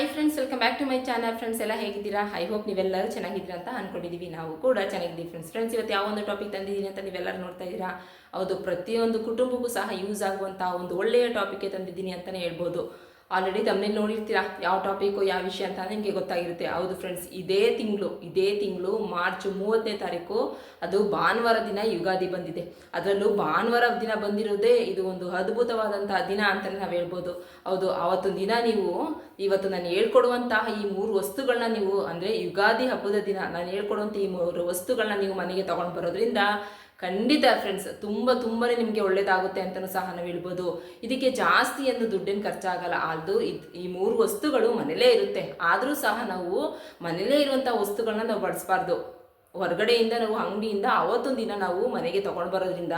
Hi friends welcome back to my channel friends ಎಲ್ಲ ಹೇಗಿದ್ದೀರಾ? I hope ನೀವೆಲ್ಲರೂ ಚೆನ್ನಾಗಿದ್ದೀರಾ ಅಂತ ಅನ್ಕೊಂಡಿದ್ದೀವಿ ನಾವು ಕೂಡ ಚೆನ್ನಾಗಿದ್ದೀವಿ ಫ್ರೆಂಡ್ಸ್ ಫ್ರೆಂಡ್ಸ್ ಇವತ್ತು ಯಾವ ಒಂದು ಟಾಪಿಕ್ ತಂದಿದ್ದೀನಿ ಅಂತ ನೀವೆಲ್ಲರೂ ನೋಡ್ತಾ ಇದ್ದೀರಾ? ಹೌದು, ಪ್ರತಿಯೊಂದು ಕುಟುಂಬಕ್ಕೂ ಸಹ ಯೂಸ್ ಆಗುವಂಥ ಒಂದು ಒಳ್ಳೆಯ ಟಾಪಿಕ್ಗೆ ತಂದಿದ್ದೀನಿ ಅಂತಲೇ ಹೇಳ್ಬೋದು. ಆಲ್ರೆಡಿ ತಮ್ಮನೇಲಿ ನೋಡಿರ್ತೀರಾ? ಯಾವ ಟಾಪಿಕ್ಕು ಯಾವ ವಿಷಯ ಅಂತ ನಿಮಗೆ ಗೊತ್ತಾಗಿರುತ್ತೆ. ಹೌದು ಫ್ರೆಂಡ್ಸ್ ಇದೇ ತಿಂಗಳು ಇದೇ ತಿಂಗಳು ಮಾರ್ಚ್ ಮೂವತ್ತನೇ ತಾರೀಕು ಅದು ಭಾನುವಾರ ದಿನ ಯುಗಾದಿ ಬಂದಿದೆ. ಅದರಲ್ಲೂ ಭಾನುವಾರ ದಿನ ಬಂದಿರೋದೇ ಇದು ಒಂದು ಅದ್ಭುತವಾದಂತಹ ದಿನ ಅಂತಲೇ ನಾವು ಹೇಳ್ಬೋದು. ಹೌದು ಆವತ್ತೊಂದು ದಿನ ನೀವು, ಇವತ್ತು ನಾನು ಹೇಳ್ಕೊಡುವಂತಹ ಈ ಮೂರು ವಸ್ತುಗಳನ್ನ ನೀವು ಅಂದರೆ ಯುಗಾದಿ ಹಬ್ಬದ ದಿನ ನಾನು ಹೇಳ್ಕೊಡುವಂಥ ಈ ಮೂರು ವಸ್ತುಗಳನ್ನ ನೀವು ಮನೆಗೆ ತಗೊಂಡು ಬರೋದ್ರಿಂದ ಖಂಡಿತ ಫ್ರೆಂಡ್ಸ್ ತುಂಬ ತುಂಬಾ ನಿಮಗೆ ಒಳ್ಳೇದಾಗುತ್ತೆ ಅಂತಲೂ ಸಹ ನಾವು ಹೇಳ್ಬೋದು. ಇದಕ್ಕೆ ಜಾಸ್ತಿ ಎಂದು ದುಡ್ಡೇನು ಖರ್ಚಾಗಲ್ಲ. ಅದು ಈ ಮೂರು ವಸ್ತುಗಳು ಮನೇಲೇ ಇರುತ್ತೆ. ಆದರೂ ಸಹ ನಾವು ಮನೇಲೇ ಇರುವಂಥ ವಸ್ತುಗಳನ್ನ ನಾವು ಬಳಸಬಾರ್ದು. ಹೊರಗಡೆಯಿಂದ ನಾವು ಅಂಗಡಿಯಿಂದ ಅವತ್ತೊಂದು ದಿನ ನಾವು ಮನೆಗೆ ತಗೊಂಡು ಬರೋದ್ರಿಂದ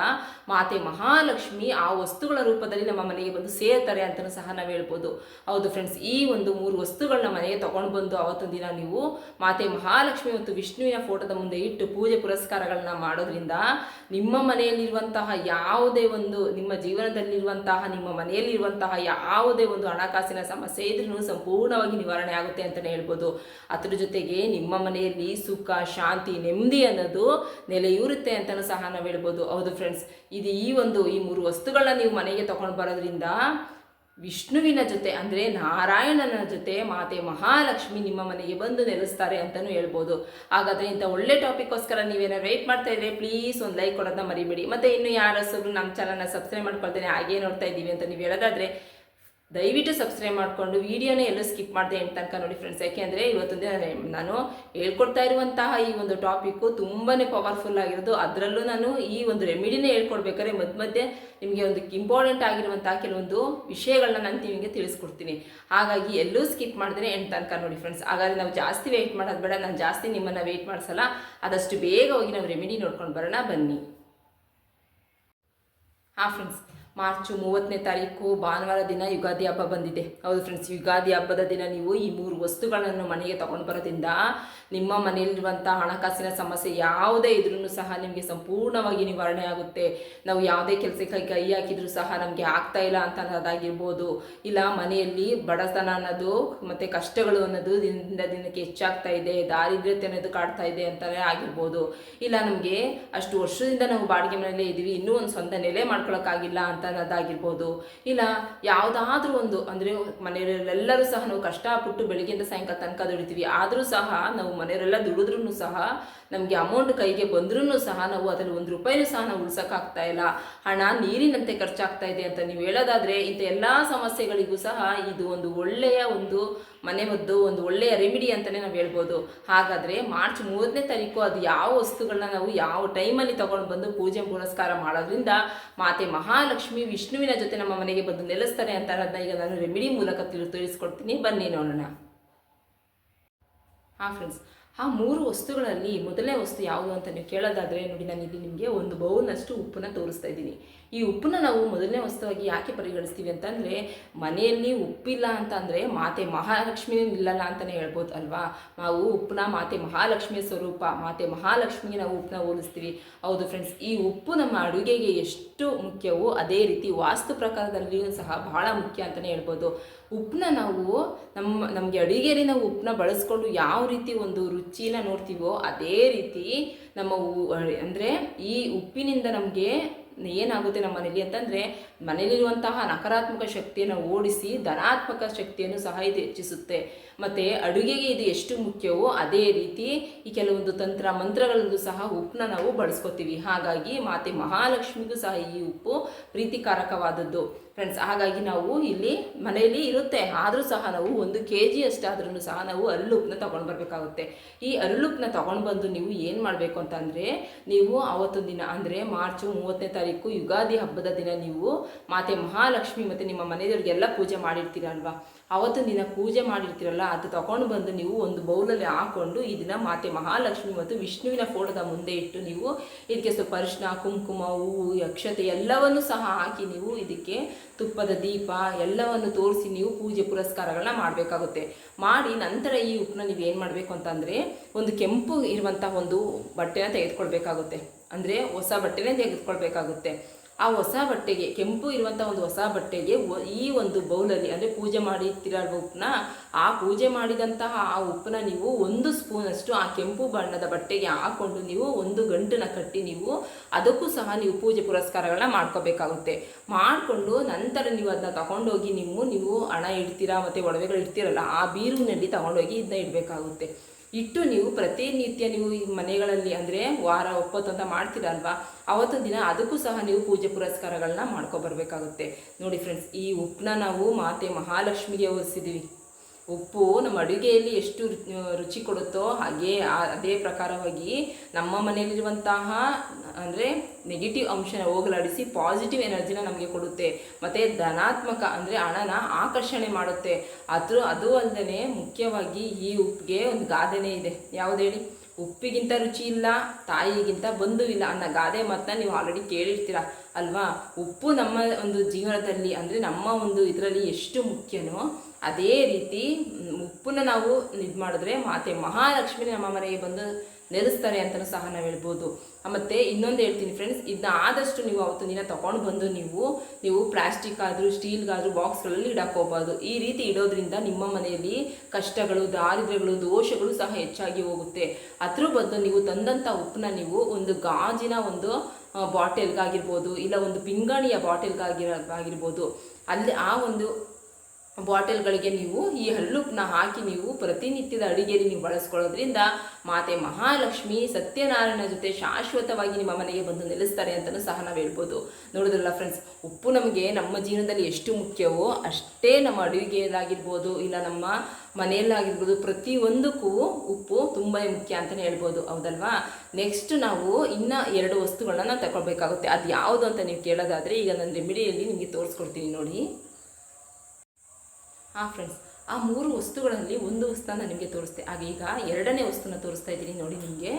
ಮಾತೆ ಮಹಾಲಕ್ಷ್ಮಿ ಆ ವಸ್ತುಗಳ ರೂಪದಲ್ಲಿ ನಮ್ಮ ಮನೆಗೆ ಬಂದು ಸೇರ್ತಾರೆ ಅಂತಲೂ ಸಹ ನಾವು ಹೇಳ್ಬೋದು. ಹೌದು ಫ್ರೆಂಡ್ಸ್ ಈ ಒಂದು ಮೂರು ವಸ್ತುಗಳನ್ನ ಮನೆಗೆ ತಗೊಂಡು ಬಂದು ಅವತ್ತೊಂದು ದಿನ ನೀವು ಮಾತೆ ಮಹಾಲಕ್ಷ್ಮಿ ಮತ್ತು ವಿಷ್ಣುವಿನ ಫೋಟೋದ ಮುಂದೆ ಇಟ್ಟು ಪೂಜೆ ಪುರಸ್ಕಾರಗಳನ್ನ ಮಾಡೋದ್ರಿಂದ ನಿಮ್ಮ ಮನೆಯಲ್ಲಿರುವಂತಹ ಯಾವುದೇ ಒಂದು, ನಿಮ್ಮ ಜೀವನದಲ್ಲಿರುವಂತಹ, ನಿಮ್ಮ ಮನೆಯಲ್ಲಿರುವಂತಹ ಯಾವುದೇ ಒಂದು ಹಣಕಾಸಿನ ಸಮಸ್ಯೆ ಇದ್ರೂ ಸಂಪೂರ್ಣವಾಗಿ ನಿವಾರಣೆ ಆಗುತ್ತೆ ಅಂತಲೇ ಹೇಳ್ಬೋದು. ಅದ್ರ ಜೊತೆಗೆ ನಿಮ್ಮ ಮನೆಯಲ್ಲಿ ಸುಖ, ಶಾಂತಿ ನೆಮ್ಮದಿ ಅನ್ನೋದು ನೆಲೆಯೂರುತ್ತೆ ಅಂತಲೂ ಸಹ ನಾವು ಹೇಳ್ಬೋದು. ಹೌದು ಫ್ರೆಂಡ್ಸ್ ಇದು ಈ ಒಂದು ಈ ಮೂರು ವಸ್ತುಗಳನ್ನ ನೀವು ಮನೆಗೆ ತಗೊಂಡು ಬರೋದ್ರಿಂದ ವಿಷ್ಣುವಿನ ಜೊತೆ ಅಂದರೆ ನಾರಾಯಣನ ಜೊತೆ ಮಾತೆ ಮಹಾಲಕ್ಷ್ಮಿ ನಿಮ್ಮ ಮನೆಗೆ ಬಂದು ನೆಲೆಸ್ತಾರೆ ಅಂತಲೂ ಹೇಳ್ಬೋದು. ಹಾಗಾದರೆ ಇಂಥ ಒಳ್ಳೆ ಟಾಪಿಕ್ಗೋಸ್ಕರ ನೀವೇನ ವೆಯ್ಟ್ ಮಾಡ್ತಾ ಇದ್ರೆ ಪ್ಲೀಸ್ ಒಂದು ಲೈಕ್ ಕೊಡೋದನ್ನ ಮರಿಬೇಡಿ. ಮತ್ತು ಇನ್ನು ಯಾರು ನಮ್ಮ ಚಾನಲ್ನ ಸಬ್ಸ್ಕ್ರೈಬ್ ಮಾಡ್ಕೊಳ್ತೇನೆ ಹಾಗೇ ನೋಡ್ತಾ ಇದ್ದೀವಿ ಅಂತ ನೀವು ಹೇಳೋದಾದರೆ ದಯವಿಟ್ಟು ಸಬ್ಸ್ಕ್ರೈಬ್ ಮಾಡಿಕೊಂಡು ವಿಡಿಯೋನೇ ಎಲ್ಲೂ ಸ್ಕಿಪ್ ಮಾಡಿದೆ ಎಂಟು ತನಕ ನೋಡಿ ಫ್ರೆಂಡ್ಸ್ ಯಾಕೆಂದರೆ ಇವತ್ತೊಂದು ನಾನು ಹೇಳ್ಕೊಡ್ತಾ ಇರುವಂತಹ ಈ ಒಂದು ಟಾಪಿಕ್ಕು ತುಂಬಾ ಪವರ್ಫುಲ್ ಆಗಿರೋದು. ಅದರಲ್ಲೂ ನಾನು ಈ ಒಂದು ರೆಮಿಡಿನೇ ಹೇಳ್ಕೊಡ್ಬೇಕಾದ್ರೆ ಮಧ್ಯ ಮಧ್ಯೆ ನಿಮಗೆ ಒಂದು ಇಂಪಾರ್ಟೆಂಟ್ ಆಗಿರುವಂತಹ ಕೆಲವೊಂದು ವಿಷಯಗಳನ್ನ ನಾನು ನಿಮಗೆ ತಿಳಿಸ್ಕೊಡ್ತೀನಿ. ಹಾಗಾಗಿ ಎಲ್ಲೂ ಸ್ಕಿಪ್ ಮಾಡಿದ್ರೆ ಎಂಟು ತನಕ ನೋಡಿ ಫ್ರೆಂಡ್ಸ್ ಹಾಗಾದ್ರೆ ನಾವು ಜಾಸ್ತಿ ವೆಯ್ಟ್ ಮಾಡೋದು ಬೇಡ, ನಾನು ಜಾಸ್ತಿ ನಿಮ್ಮನ್ನು ವೆಯ್ಟ್ ಮಾಡಿಸಲ್ಲ. ಆದಷ್ಟು ಬೇಗ ಹೋಗಿ ನಾವು ರೆಮಿಡಿ ನೋಡ್ಕೊಂಡು ಬರೋಣ. ಬನ್ನಿ. ಹಾಂ ಫ್ರೆಂಡ್ಸ್ ಮಾರ್ಚ್ ಮೂವತ್ತನೇ ತಾರೀಕು ಭಾನುವಾರ ದಿನ ಯುಗಾದಿ ಹಬ್ಬ ಬಂದಿದೆ. ಹೌದು ಫ್ರೆಂಡ್ಸ್ ಯುಗಾದಿ ಹಬ್ಬದ ದಿನ ನೀವು ಈ ಮೂರು ವಸ್ತುಗಳನ್ನು ಮನೆಗೆ ತಗೊಂಡು ಬರೋದ್ರಿಂದ ನಿಮ್ಮ ಮನೆಯಲ್ಲಿರುವಂಥ ಹಣಕಾಸಿನ ಸಮಸ್ಯೆ ಯಾವುದೇ ಇದ್ರೂ ಸಹ ನಿಮಗೆ ಸಂಪೂರ್ಣವಾಗಿ ನಿವಾರಣೆ ಆಗುತ್ತೆ. ನಾವು ಯಾವುದೇ ಕೆಲಸಕ್ಕೆ ಕೈ ಹಾಕಿದ್ರೂ ಸಹ ನಮಗೆ ಆಗ್ತಾ ಇಲ್ಲ ಅಂತ ಅನ್ನೋದಾಗಿರ್ಬೋದು. ಇಲ್ಲ, ಮನೆಯಲ್ಲಿ ಬಡತನ ಅನ್ನೋದು ಮತ್ತು ಕಷ್ಟಗಳು ಅನ್ನೋದು ದಿನದಿಂದ ದಿನಕ್ಕೆ ಹೆಚ್ಚಾಗ್ತಾ ಇದೆ, ದಾರಿದ್ರ್ಯತೆ ಅನ್ನೋದು ಕಾಡ್ತಾ ಇದೆ ಅಂತಲೇ ಆಗಿರ್ಬೋದು. ಇಲ್ಲ, ನಮಗೆ ಅಷ್ಟು ವರ್ಷದಿಂದ ನಾವು ಬಾಡಿಗೆ ಮನೆಯಲ್ಲೇ ಇದ್ದೀವಿ, ಇನ್ನೂ ಒಂದು ಸ್ವಂತ ನೆಲೆ ಮಾಡ್ಕೊಳ್ಳೋಕ್ಕಾಗಿಲ್ಲ ಅಂತ ಅನ್ನೋದಾಗಿರ್ಬೋದು ಇಲ್ಲ ಯಾವುದಾದ್ರೂ ಒಂದು, ಅಂದರೆ ಮನೆಯವರೆಲ್ಲರೂ ಸಹ ನಾವು ಕಷ್ಟಪಟ್ಟು ಬೆಳಿಗ್ಗೆಯಿಂದ ಸಾಯಂಕಾಲ ತನಕ ದುಡಿತೀವಿ, ಆದರೂ ಸಹ ನಾವು ಮನೆಯವರೆಲ್ಲ ದುಡಿದ್ರೂ ಸಹ ನಮಗೆ ಅಮೌಂಟ್ ಕೈಗೆ ಬಂದ್ರೂ ಸಹ ನಾವು ಅದರಲ್ಲಿ ಒಂದು ರೂಪಾಯಿನೂ ಸಹ ನಾವು ಉಳ್ಸೋಕ್ಕಾಗ್ತಾ ಇಲ್ಲ. ಹಣ ನೀರಿನಂತೆ ಖರ್ಚಾಗ್ತಾ ಇದೆ ಅಂತ ನೀವು ಹೇಳೋದಾದರೆ ಇಂಥ ಎಲ್ಲ ಸಮಸ್ಯೆಗಳಿಗೂ ಸಹ ಇದು ಒಂದು ಒಳ್ಳೆಯ ಒಂದು ಮನೆ ಮದ್ದು ಒಂದು ಒಳ್ಳೆಯ ರೆಮಿಡಿ ಅಂತಲೇ ನಾವು ಹೇಳ್ಬೋದು. ಹಾಗಾದರೆ ಮಾರ್ಚ್ ಮೂರನೇ ತಾರೀಕು ಅದು ಯಾವ ವಸ್ತುಗಳನ್ನ ನಾವು ಯಾವ ಟೈಮಲ್ಲಿ ತಗೊಂಡು ಬಂದು ಪೂಜೆ ಪುನಸ್ಕಾರ ಮಾಡೋದ್ರಿಂದ ಮಾತೆ ಮಹಾಲಕ್ಷ್ಮಿ ವಿಷ್ಣುವಿನ ಜೊತೆ ನಮ್ಮ ಮನೆಗೆ ಬಂದು ನೆಲೆಸ್ತಾರೆ ಅಂತ ಅನ್ನೋದನ್ನ ಈಗ ನಾನು ರೆಮಿಡಿ ಮೂಲಕ ತಿಳಿ ತಿಳಿಸ್ಕೊಡ್ತೀನಿ ಬನ್ನಿ ನೋಡೋಣ. ಹಾಂ ಫ್ರೆಂಡ್ಸ್ ಆ ಮೂರು ವಸ್ತುಗಳಲ್ಲಿ ಮೊದಲನೇ ವಸ್ತು ಯಾವುದು ಅಂತ ನೀವು ಕೇಳೋದಾದರೆ ನೋಡಿ ನಾನು ಇಲ್ಲಿ ನಿಮಗೆ ಒಂದು ಬೌಲ್ನಷ್ಟು ಉಪ್ಪನ್ನ ತೋರಿಸ್ತಾ ಇದ್ದೀನಿ. ಈ ಉಪ್ಪನ್ನ ನಾವು ಮೊದಲನೇ ವಸ್ತುವಾಗಿ ಯಾಕೆ ಪರಿಗಣಿಸ್ತೀವಿ ಅಂತಂದರೆ, ಮನೆಯಲ್ಲಿ ಉಪ್ಪಿಲ್ಲ ಅಂತಂದರೆ ಮಾತೆ ಮಹಾಲಕ್ಷ್ಮಿನೇ ನಿಲ್ಲಲ್ಲ ಅಂತಲೇ ಹೇಳ್ಬೋದು ಅಲ್ವಾ? ನಾವು ಉಪ್ಪನ್ನ ಮಾತೆ ಮಹಾಲಕ್ಷ್ಮಿಯ ಸ್ವರೂಪ, ಮಾತೆ ಮಹಾಲಕ್ಷ್ಮಿಗೆ ನಾವು ಉಪ್ಪನ್ನ ಹೋಲಿಸ್ತೀವಿ. ಹೌದು ಫ್ರೆಂಡ್ಸ್ ಈ ಉಪ್ಪು ನಮ್ಮ ಅಡುಗೆಗೆ ಎಷ್ಟು ಮುಖ್ಯವೋ ಅದೇ ರೀತಿ ವಾಸ್ತು ಪ್ರಕಾರದಲ್ಲಿಯೂ ಸಹ ಬಹಳ ಮುಖ್ಯ ಅಂತಲೇ ಹೇಳ್ಬೋದು. ಉಪ್ಪನ್ನ ನಾವು ನಮ್ಮ, ನಮಗೆ ಅಡುಗೆಯಲ್ಲಿ ನಾವು ಉಪ್ಪನ್ನ ಬಳಸ್ಕೊಂಡು ಯಾವ ರೀತಿ ಒಂದು ರುಚಿನ ನೋಡ್ತೀವೋ ಅದೇ ರೀತಿ ನಮ್ಮ ಅಂದರೆ ಈ ಉಪ್ಪಿನಿಂದ ನಮಗೆ ಏನಾಗುತ್ತೆ ನಮ್ಮ ಮನೇಲಿ ಅಂತಂದರೆ ಮನೇಲಿರುವಂತಹ ನಕಾರಾತ್ಮಕ ಶಕ್ತಿಯನ್ನು ಓಡಿಸಿ ಧನಾತ್ಮಕ ಶಕ್ತಿಯನ್ನು ಸಹ ಇದು ಹೆಚ್ಚಿಸುತ್ತೆ. ಮತ್ತು ಅಡುಗೆಗೆ ಇದು ಎಷ್ಟು ಮುಖ್ಯವೋ ಅದೇ ರೀತಿ ಈ ಕೆಲವೊಂದು ತಂತ್ರ ಮಂತ್ರಗಳಲ್ಲೂ ಸಹ ಉಪ್ಪನ್ನ ನಾವು ಬಳಸ್ಕೊತೀವಿ. ಹಾಗಾಗಿ ಮಾತೆ ಮಹಾಲಕ್ಷ್ಮಿಗೂ ಸಹ ಈ ಉಪ್ಪು ಪ್ರೀತಿಕಾರಕವಾದದ್ದು. ಫ್ರೆಂಡ್ಸ್, ಹಾಗಾಗಿ ನಾವು ಇಲ್ಲಿ ಮನೆಯಲ್ಲಿ ಇರುತ್ತೆ. ಆದರೂ ಸಹ ನಾವು ಒಂದು ಕೆ ಜಿ ಅಷ್ಟಾದ್ರೂ ಸಹ ನಾವು ಅರಳುಪ್ಪನ್ನ ತೊಗೊಂಡು ಬರಬೇಕಾಗುತ್ತೆ. ಈ ಅರಳುಪ್ಪನ್ನ ತೊಗೊಂಡು ಬಂದು ನೀವು ಏನು ಮಾಡಬೇಕು ಅಂತಂದರೆ, ನೀವು ಆವತ್ತೊಂದು ದಿನ ಅಂದರೆ ಮಾರ್ಚು ಮೂವತ್ತನೇ ತಾರೀಕು ಯುಗಾದಿ ಹಬ್ಬದ ದಿನ ನೀವು ಮಾತೆ ಮಹಾಲಕ್ಷ್ಮಿ ಮತ್ತು ನಿಮ್ಮ ಮನೆಯವರಿಗೆಲ್ಲ ಪೂಜೆ ಮಾಡಿರ್ತೀರಲ್ವಾ? ಅವತ್ತು ದಿನ ಪೂಜೆ ಮಾಡಿರ್ತೀರಲ್ಲ, ಅದು ತಗೊಂಡು ಬಂದು ನೀವು ಒಂದು ಬೌಲಲ್ಲಿ ಹಾಕ್ಕೊಂಡು ಈ ದಿನ ಮಾತೆ ಮಹಾಲಕ್ಷ್ಮಿ ಮತ್ತು ವಿಷ್ಣುವಿನ ಫೋಟೋದ ಮುಂದೆ ಇಟ್ಟು ನೀವು ಇದಕ್ಕೆ ಸ್ವಲ್ಪ ಅರಿಶಿನ ಕುಂಕುಮ, ಹೂವು ಅಕ್ಷತೆ ಎಲ್ಲವನ್ನು ಸಹ ಹಾಕಿ ನೀವು ಇದಕ್ಕೆ ತುಪ್ಪದ ದೀಪ ಎಲ್ಲವನ್ನು ತೋರಿಸಿ ನೀವು ಪೂಜೆ ಪುರಸ್ಕಾರಗಳನ್ನ ಮಾಡಬೇಕಾಗುತ್ತೆ. ಮಾಡಿ ನಂತರ ಈ ಉಪ್ಪನ್ನ ನೀವು ಏನು ಮಾಡಬೇಕು ಅಂತಂದರೆ ಒಂದು ಕೆಂಪು ಇರುವಂಥ ಒಂದು ಬಟ್ಟೆನ ತೆಗೆದುಕೊಳ್ಬೇಕಾಗುತ್ತೆ. ಅಂದರೆ ಹೊಸ ಬಟ್ಟೆನೇ ತೆಗೆದುಕೊಳ್ಬೇಕಾಗುತ್ತೆ. ಆ ಹೊಸ ಬಟ್ಟೆಗೆ, ಕೆಂಪು ಇರುವಂಥ ಒಂದು ಹೊಸ ಬಟ್ಟೆಗೆ ಈ ಒಂದು ಬೌಲಲ್ಲಿ ಅಂದರೆ ಪೂಜೆ ಮಾಡಿರ್ತೀರಲ್ವ ಉಪ್ಪನ್ನ ಆ ಪೂಜೆ ಮಾಡಿದಂತಹ ಆ ಉಪ್ಪನ್ನ ನೀವು ಒಂದು ಸ್ಪೂನಷ್ಟು ಆ ಕೆಂಪು ಬಣ್ಣದ ಬಟ್ಟೆಗೆ ಹಾಕೊಂಡು ನೀವು ಒಂದು ಗಂಟನ್ನ ಕಟ್ಟಿ ನೀವು ಅದಕ್ಕೂ ಸಹ ನೀವು ಪೂಜೆ ಪುರಸ್ಕಾರಗಳನ್ನ ಮಾಡ್ಕೋಬೇಕಾಗುತ್ತೆ. ಮಾಡಿಕೊಂಡು ನಂತರ ನೀವು ಅದನ್ನ ತಗೊಂಡೋಗಿ ನೀವು ನೀವು ಹಣ ಇಡ್ತೀರಾ ಮತ್ತು ಒಡವೆಗಳು ಇಡ್ತೀರಲ್ಲ ಆ ಬೀರುವಿನಲ್ಲಿ ತಗೊಂಡೋಗಿ ಇದನ್ನ ಇಡಬೇಕಾಗುತ್ತೆ. ಇಟ್ಟು ನೀವು ಪ್ರತಿನಿತ್ಯ ನೀವು ಈ ಮನೆಗಳಲ್ಲಿ ಅಂದರೆ ವಾರ ಒಪ್ಪತ್ತು ಅಂತ ಮಾಡ್ತೀರಲ್ವಾ? ಅವತ್ತು ದಿನ ಅದಕ್ಕೂ ಸಹ ನೀವು ಪೂಜೆ ಪುರಸ್ಕಾರಗಳನ್ನ ಮಾಡ್ಕೊಬರ್ಬೇಕಾಗುತ್ತೆ. ನೋಡಿ ಫ್ರೆಂಡ್ಸ್ ಈ ಉಪ್ಪನ್ನ ನಾವು ಮಾತೆ ಮಹಾಲಕ್ಷ್ಮಿಗೆ ಹೋಲಿಸಿದ್ದೀವಿ ಉಪ್ಪು ನಮ್ಮ ಅಡುಗೆಯಲ್ಲಿ ಎಷ್ಟು ರುಚಿ ಕೊಡುತ್ತೋ ಹಾಗೆ ಅದೇ ಪ್ರಕಾರವಾಗಿ ನಮ್ಮ ಮನೆಯಲ್ಲಿರುವಂತಹ ಅಂದರೆ ನೆಗೆಟಿವ್ ಅಂಶನ ಹೋಗಲಾಡಿಸಿ ಪಾಸಿಟಿವ್ ಎನರ್ಜಿನ ನಮಗೆ ಕೊಡುತ್ತೆ. ಮತ್ತು ಧನಾತ್ಮಕ ಅಂದರೆ ಹಣನ ಆಕರ್ಷಣೆ ಮಾಡುತ್ತೆ. ಅದ್ರ ಅದು ಅಲ್ಲದೆ ಮುಖ್ಯವಾಗಿ ಈ ಉಪ್ಪಿಗೆ ಒಂದು ಗಾದೆನೇ ಇದೆ. ಯಾವುದು ಹೇಳಿ? ಉಪ್ಪಿಗಿಂತ ರುಚಿ ಇಲ್ಲ, ತಾಯಿಗಿಂತ ಬಂಧು ಇಲ್ಲ ಅನ್ನೋ ಗಾದೆ ಮಾತನ್ನ ನೀವು ಆಲ್ರೆಡಿ ಕೇಳಿರ್ತೀರ. ಅಲ್ವಾ? ಉಪ್ಪು ನಮ್ಮ ಒಂದು ಜೀವನದಲ್ಲಿ ಅಂದರೆ ನಮ್ಮ ಒಂದು ಇದರಲ್ಲಿ ಎಷ್ಟು ಮುಖ್ಯನೋ ಅದೇ ರೀತಿ ಉಪ್ಪನ್ನ ನಾವು ಇದು ಮಾಡಿದ್ರೆ ಮಾತೆ ಮಹಾಲಕ್ಷ್ಮಿ ನಮ್ಮ ಮನೆಗೆ ಬಂದು ನೆಲೆಸ್ತಾರೆ ಅಂತಲೂ ಸಹ ನಾವು ಹೇಳ್ಬೋದು. ಮತ್ತು ಇನ್ನೊಂದು ಹೇಳ್ತೀನಿ ಫ್ರೆಂಡ್ಸ್ ಇದನ್ನ ಆದಷ್ಟು ನೀವು ಅವತ್ತು ದಿನ ತೊಗೊಂಡು ಬಂದು ನೀವು ನೀವು ಪ್ಲಾಸ್ಟಿಕ್ ಆದರೂ ಸ್ಟೀಲ್ಗಾದರೂ ಬಾಕ್ಸ್ಗಳಲ್ಲಿ ಇಡಕ್ಕೆ ಹೋಗ್ಬಾರ್ದು. ಈ ರೀತಿ ಇಡೋದ್ರಿಂದ ನಿಮ್ಮ ಮನೆಯಲ್ಲಿ ಕಷ್ಟಗಳು, ದಾರಿದ್ರ್ಯಗಳು, ದೋಷಗಳು ಸಹ ಹೆಚ್ಚಾಗಿ ಹೋಗುತ್ತೆ. ಅದ್ರ ಬದಲು ನೀವು ತಂದಂಥ ಉಪ್ಪನ್ನ ನೀವು ಒಂದು ಗಾಜಿನ ಒಂದು ಬಾಟೆಲ್ಗಾಗಿರ್ಬೋದು ಇಲ್ಲ ಒಂದು ಪಿಂಗಾಣಿಯ ಬಾಟೆಲ್ಗಾಗಿರ ಆಗಿರ್ಬೋದು. ಅಲ್ಲಿ ಆ ಒಂದು ಬಾಟಲ್ಗಳಿಗೆ ನೀವು ಈ ಹಲ್ಲುಪ್ಪನ್ನ ಹಾಕಿ ನೀವು ಪ್ರತಿನಿತ್ಯದ ಅಡಿಗೆಯಲ್ಲಿ ನೀವು ಬಳಸ್ಕೊಳ್ಳೋದ್ರಿಂದ ಮಾತೆ ಮಹಾಲಕ್ಷ್ಮಿ ಸತ್ಯನಾರಾಯಣ ಜೊತೆ ಶಾಶ್ವತವಾಗಿ ನಿಮ್ಮ ಮನೆಗೆ ಬಂದು ನೆಲೆಸ್ತಾರೆ ಅಂತಲೂ ಸಹ ನಾವು ಹೇಳ್ಬೋದು. ನೋಡಿದ್ರಲ್ಲ ಫ್ರೆಂಡ್ಸ್ ಉಪ್ಪು ನಮಗೆ ನಮ್ಮ ಜೀವನದಲ್ಲಿ ಎಷ್ಟು ಮುಖ್ಯವೋ ಅಷ್ಟೇ ನಮ್ಮ ಅಡುಗೆಯಲ್ಲಾಗಿರ್ಬೋದು, ಇಲ್ಲ ನಮ್ಮ ಮನೆಯಲ್ಲಾಗಿರ್ಬೋದು, ಪ್ರತಿಯೊಂದಕ್ಕೂ ಉಪ್ಪು ತುಂಬ ಮುಖ್ಯ ಅಂತಲೇ ಹೇಳ್ಬೋದು, ಹೌದಲ್ವಾ? ನೆಕ್ಸ್ಟ್ ನಾವು ಇನ್ನು ಎರಡು ವಸ್ತುಗಳನ್ನ ತಗೊಳ್ಬೇಕಾಗುತ್ತೆ. ಅದು ಯಾವುದು ಅಂತ ನೀವು ಕೇಳೋದಾದರೆ ಈಗ ನನ್ನ ರೆಮಿಡಿಯಲ್ಲಿ ನಿಮಗೆ ತೋರಿಸ್ಕೊಡ್ತೀನಿ ನೋಡಿ. ಹಾಂ ಫ್ರೆಂಡ್ಸ್ ಆ ಮೂರು ವಸ್ತುಗಳಲ್ಲಿ ಒಂದು ವಸ್ತುನ ನಿಮಗೆ ತೋರಿಸ್ತೆ. ಹಾಗೆ ಈಗ ಎರಡನೇ ವಸ್ತುನ ತೋರಿಸ್ತಾ ಇದ್ದೀನಿ ನೋಡಿ ನಿಮಗೆ.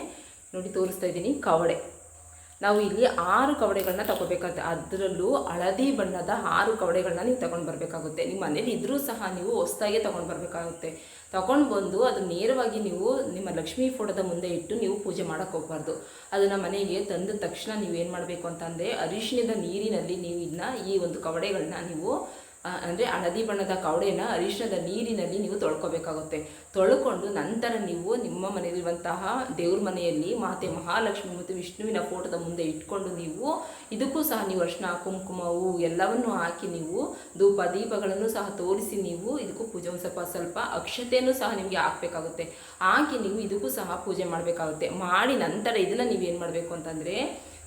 ನೋಡಿ ತೋರಿಸ್ತಾ ಇದ್ದೀನಿ ಕವಡೆ. ನಾವು ಇಲ್ಲಿ ಆರು ಕವಡೆಗಳನ್ನ ತಗೋಬೇಕಾಗುತ್ತೆ. ಅದರಲ್ಲೂ ಹಳದಿ ಬಣ್ಣದ ಆರು ಕವಡೆಗಳನ್ನ ನೀವು ತಗೊಂಡು ಬರಬೇಕಾಗುತ್ತೆ. ನಿಮ್ಮ ಮನೇಲಿ ಇದ್ರೂ ಸಹ ನೀವು ಹೊಸ್ದಾಗೆ ತಗೊಂಡು ಬರಬೇಕಾಗುತ್ತೆ. ತಗೊಂಡು ಬಂದು ಅದು ನೇರವಾಗಿ ನೀವು ನಿಮ್ಮ ಲಕ್ಷ್ಮೀ ಫೋಟೋದ ಮುಂದೆ ಇಟ್ಟು ನೀವು ಪೂಜೆ ಮಾಡೋಕ್ಕೆ ಹೋಗಬಾರ್ದು. ಅದನ್ನು ಮನೆಗೆ ತಂದ ತಕ್ಷಣ ನೀವು ಏನು ಮಾಡಬೇಕು ಅಂತಂದರೆ ಅರಿಶಿಣದ ನೀರಿನಲ್ಲಿ ನೀವು ಇದನ್ನ ಈ ಒಂದು ಕವಡೆಗಳನ್ನ ನೀವು ಅಂದರೆ ಹಳದಿ ಬಣ್ಣದ ಕವಡೆನ ಅರಿಶಿಣದ ನೀರಿನಲ್ಲಿ ನೀವು ತೊಳ್ಕೊಬೇಕಾಗುತ್ತೆ. ತೊಳ್ಕೊಂಡು ನಂತರ ನೀವು ನಿಮ್ಮ ಮನೆಯಲ್ಲಿರುವಂತಹ ದೇವ್ರ ಮನೆಯಲ್ಲಿ ಮಾತೆ ಮಹಾಲಕ್ಷ್ಮಿ ಮತ್ತು ವಿಷ್ಣುವಿನ ಫೋಟೋದ ಮುಂದೆ ಇಟ್ಕೊಂಡು ನೀವು ಇದಕ್ಕೂ ಸಹ ನೀವು ಅರ್ಶನ ಕುಂಕುಮ, ಹೂವು ಎಲ್ಲವನ್ನು ಹಾಕಿ ನೀವು ಧೂಪ, ದೀಪಗಳನ್ನು ಸಹ ತೋರಿಸಿ ನೀವು ಇದಕ್ಕೂ ಪೂಜೆ ಒಂದು ಸ್ವಲ್ಪ ಸ್ವಲ್ಪ ಅಕ್ಷತೆಯನ್ನು ಸಹ ನಿಮಗೆ ಹಾಕಬೇಕಾಗುತ್ತೆ. ಹಾಕಿ ನೀವು ಇದಕ್ಕೂ ಸಹ ಪೂಜೆ ಮಾಡಬೇಕಾಗುತ್ತೆ. ಮಾಡಿ ನಂತರ ಇದನ್ನು ನೀವೇನು ಮಾಡಬೇಕು ಅಂತಂದರೆ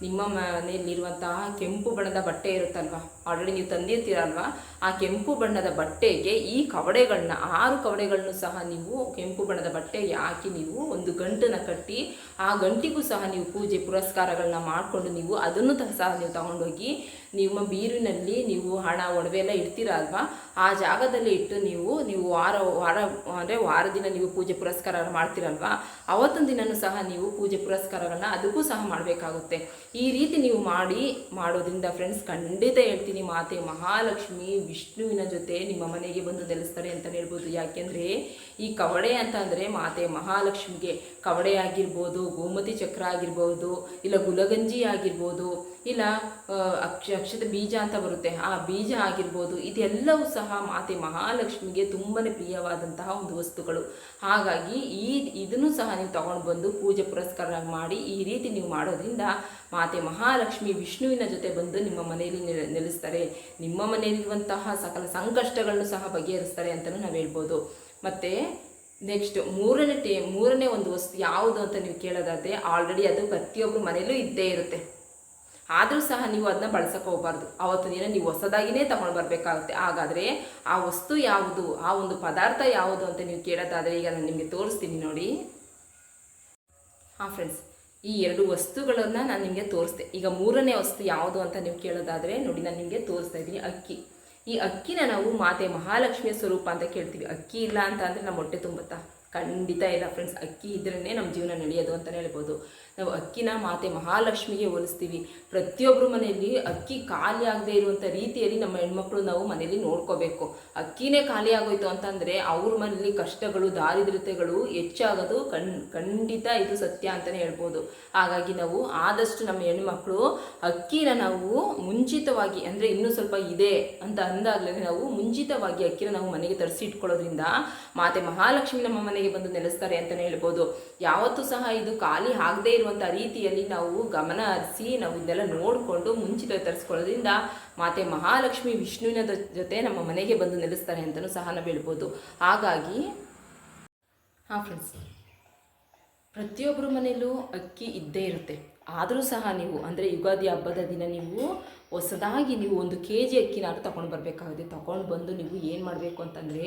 ನಿಮ್ಮ ಮನೆಯಲ್ಲಿರುವಂತಹ ಕೆಂಪು ಬಣ್ಣದ ಬಟ್ಟೆ ಇರುತ್ತಲ್ವಾ? ಆಲ್ರೆಡಿ ನೀವು ತಂದಿರ್ತೀರಲ್ವಾ? ಆ ಕೆಂಪು ಬಣ್ಣದ ಬಟ್ಟೆಗೆ ಈ ಕವಡೆಗಳನ್ನ, ಆರು ಕವಡೆಗಳನ್ನು ಸಹ ನೀವು ಕೆಂಪು ಬಣ್ಣದ ಬಟ್ಟೆಗೆ ಹಾಕಿ ನೀವು ಒಂದು ಗಂಟನ್ನ ಕಟ್ಟಿ, ಆ ಗಂಟಿಗೂ ಸಹ ನೀವು ಪೂಜೆ ಪುರಸ್ಕಾರಗಳನ್ನ ಮಾಡಿಕೊಂಡು ನೀವು ಅದನ್ನು ಸಹ ನೀವು ತಗೊಂಡೋಗಿ ನಿಮ್ಮ ಬೀರಿನಲ್ಲಿ ನೀವು ಹಣ, ಒಡವೆ ಎಲ್ಲ ಇಡ್ತೀರ ಅಲ್ವಾ ಆ ಜಾಗದಲ್ಲಿ ಇಟ್ಟು ನೀವು ನೀವು ವಾರ ವಾರ, ಅಂದರೆ ವಾರ ದಿನ ನೀವು ಪೂಜೆ ಪುರಸ್ಕಾರ ಮಾಡ್ತೀರಲ್ವಾ? ಅವತ್ತೊಂದು ದಿನನೂ ಸಹ ನೀವು ಪೂಜೆ ಪುರಸ್ಕಾರಗಳನ್ನ ಅದಕ್ಕೂ ಸಹ ಮಾಡಬೇಕಾಗುತ್ತೆ. ಈ ರೀತಿ ನೀವು ಮಾಡಿ, ಮಾಡೋದ್ರಿಂದ ಫ್ರೆಂಡ್ಸ್ ಖಂಡಿತ ಹೇಳ್ತೀನಿ ಮಾತೆ, ಮಹಾಲಕ್ಷ್ಮಿ, ವಿಷ್ಣುವಿನ ಜೊತೆ ನಿಮ್ಮ ಮನೆಗೆ ಬಂದು ನೆಲೆಸ್ತಾರೆ ಅಂತ ಹೇಳ್ಬೋದು. ಯಾಕೆಂದರೆ ಈ ಕವಡೆ ಅಂತ ಅಂದರೆ ಮಾತೆ, ಮಹಾಲಕ್ಷ್ಮಿಗೆ ಕವಡೆ ಆಗಿರ್ಬೋದು, ಗೋಮತಿ ಚಕ್ರ ಆಗಿರ್ಬೋದು, ಇಲ್ಲ ಗುಲಗಂಜಿ ಆಗಿರ್ಬೋದು, ಇಲ್ಲ ಅಕ್ಷ, ಅಕ್ಷತ ಬೀಜ ಅಂತ ಬರುತ್ತೆ. ಆ ಬೀಜ ಆಗಿರ್ಬೋದು, ಇದೆಲ್ಲವೂ ಸಹ ಮಾತೆ, ಮಹಾಲಕ್ಷ್ಮಿಗೆ ತುಂಬಾನೇ ಪ್ರಿಯವಾದಂತಹ ಒಂದು ವಸ್ತುಗಳು. ಹಾಗಾಗಿ ಈ, ಇದನ್ನು ಸಹ ನೀವು ತಗೊಂಡು ಬಂದು ಪೂಜೆ ಪುರಸ್ಕಾರ ಮಾಡಿ, ಈ ರೀತಿ ನೀವು ಮಾಡೋದ್ರಿಂದ ಮಾತೆ ಮಹಾಲಕ್ಷ್ಮಿ ವಿಷ್ಣುವಿನ ಜೊತೆ ಬಂದು ನಿಮ್ಮ ಮನೆಯಲ್ಲಿ ನೆಲೆ- ನೆಲೆಸ್ತಾರೆ. ನಿಮ್ಮ ಮನೆಯಲ್ಲಿರುವಂತಹ ಸಕಲ ಸಂಕಷ್ಟಗಳನ್ನು ಸಹ ಬಗೆಹರಿಸ್ತಾರೆ ಅಂತಲೂ ನಾವು ಹೇಳ್ಬೋದು. ಮತ್ತು ನೆಕ್ಸ್ಟ್ ಮೂರನೇ ಟೇ, ಮೂರನೇ ಒಂದು ವಸ್ತು ಯಾವುದು ಅಂತ ನೀವು ಕೇಳೋದಾದರೆ ಆಲ್ರೆಡಿ ಅದು ಪ್ರತಿಯೊಬ್ಬರ ಮನೆಯಲ್ಲೂ ಇದ್ದೇ ಇರುತ್ತೆ. ಆದರೂ ಸಹ ನೀವು ಅದನ್ನ ಬಳಸಕ್ಕೆ ಹೋಗ್ಬಾರ್ದು. ಅವತ್ತು ದಿನ ನೀವು ಹೊಸದಾಗಿನೇ ತಗೊಂಡು ಬರಬೇಕಾಗುತ್ತೆ. ಹಾಗಾದರೆ ಆ ವಸ್ತು ಯಾವುದು, ಆ ಒಂದು ಪದಾರ್ಥ ಯಾವುದು ಅಂತ ನೀವು ಕೇಳೋದಾದರೆ ಈಗ ನಾನು ನಿಮಗೆ ತೋರಿಸ್ತೀನಿ ನೋಡಿ. ಹಾಂ ಫ್ರೆಂಡ್ಸ್ ಈ ಎರಡು ವಸ್ತುಗಳನ್ನು ನಾನು ನಿಮಗೆ ತೋರಿಸ್ದೆ. ಈಗ ಮೂರನೇ ವಸ್ತು ಯಾವುದು ಅಂತ ನೀವು ಕೇಳೋದಾದರೆ ನೋಡಿ ನಾನು ನಿಮಗೆ ತೋರಿಸ್ತಾ ಇದ್ದೀನಿ ಅಕ್ಕಿ. ಈ ಅಕ್ಕಿನ ನಾವು ಮಾತೆ ಮಹಾಲಕ್ಷ್ಮಿಯ ಸ್ವರೂಪ ಅಂತ ಕೇಳ್ತೀವಿ. ಅಕ್ಕಿ ಇಲ್ಲ ಅಂತ ಅಂದರೆ ನಮ್ಮ ಹೊಟ್ಟೆ ತುಂಬುತ್ತಾ? ಖಂಡಿತ ಇಲ್ಲ ಫ್ರೆಂಡ್ಸ್ ಅಕ್ಕಿ ಇದ್ರೇ ನಮ್ಮ ಜೀವನ ನಡೆಯೋದು ಅಂತಲೇ ಹೇಳ್ಬೋದು. ನಾವು ಅಕ್ಕಿನ ಮಾತೆ ಮಹಾಲಕ್ಷ್ಮಿಗೆ ಹೋಲಿಸ್ತೀವಿ. ಪ್ರತಿಯೊಬ್ಬರು ಮನೆಯಲ್ಲಿ ಅಕ್ಕಿ ಖಾಲಿ ಆಗದೆ ಇರುವಂಥ ರೀತಿಯಲ್ಲಿ ನಮ್ಮ ಹೆಣ್ಮಕ್ಳು ನಾವು ಮನೆಯಲ್ಲಿ ನೋಡ್ಕೋಬೇಕು. ಅಕ್ಕಿನೇ ಖಾಲಿ ಆಗೋಯ್ತು ಅಂತಂದರೆ ಅವ್ರ ಮನೆಯಲ್ಲಿ ಕಷ್ಟಗಳು ದಾರಿದ್ರತೆಗಳು ಹೆಚ್ಚಾಗೋದು ಕಣ್ ಖಂಡಿತ ಇದು ಸತ್ಯ ಅಂತಲೇ ಹೇಳ್ಬೋದು. ಹಾಗಾಗಿ ನಾವು ಆದಷ್ಟು ನಮ್ಮ ಹೆಣ್ಮಕ್ಳು ಅಕ್ಕಿನ ನಾವು ಮುಂಚಿತವಾಗಿ ಅಂದರೆ ಇನ್ನೂ ಸ್ವಲ್ಪ ಇದೆ ಅಂತ ಅಂದಾಗಲೇ ನಾವು ಮುಂಚಿತವಾಗಿ ಅಕ್ಕಿನ ನಾವು ಮನೆಗೆ ತರಿಸಿ ಇಟ್ಕೊಳ್ಳೋದ್ರಿಂದ ಮಾತೆ ಮಹಾಲಕ್ಷ್ಮಿ ನಮ್ಮ ಮನೆಗೆ ಬಂದು ನೆಲೆಸ್ತಾರೆ ಅಂತಲೇ ಹೇಳ್ಬೋದು. ಯಾವತ್ತೂ ಸಹ ಇದು ಖಾಲಿ ಆಗದೇ ಇರುವಂಥ ರೀತಿಯಲ್ಲಿ ನಾವು ಗಮನ ಹರಿಸಿ ನಾವು ಇದನ್ನೆಲ್ಲ ನೋಡಿಕೊಂಡು ಮುಂಚಿತ ತರಿಸ್ಕೊಳ್ಳೋದ್ರಿಂದ ಮಾತೆ ಮಹಾಲಕ್ಷ್ಮಿ ವಿಷ್ಣುವಿನ ಜೊತೆ ನಮ್ಮ ಮನೆಗೆ ಬಂದು ನೆಲೆಸ್ತಾರೆ ಅಂತಲೂ ಸಹ ನಾವು ಹೇಳ್ಬೋದು. ಹಾಗಾಗಿ, ಹಾಂ ಫ್ರೆಂಡ್ಸ್ ಪ್ರತಿಯೊಬ್ಬರ ಮನೆಯಲ್ಲೂ ಅಕ್ಕಿ ಇದ್ದೇ ಇರುತ್ತೆ. ಆದರೂ ಸಹ ನೀವು ಅಂದರೆ ಯುಗಾದಿ ಹಬ್ಬದ ದಿನ ನೀವು ಹೊಸದಾಗಿ ನೀವು ಒಂದು ಕೆ ಜಿ ಅಕ್ಕಿನಾದ್ರೂ ತಗೊಂಡು ಬರಬೇಕಾಗುತ್ತೆ. ತಗೊಂಡು ಬಂದು ನೀವು ಏನು ಮಾಡಬೇಕು ಅಂತಂದರೆ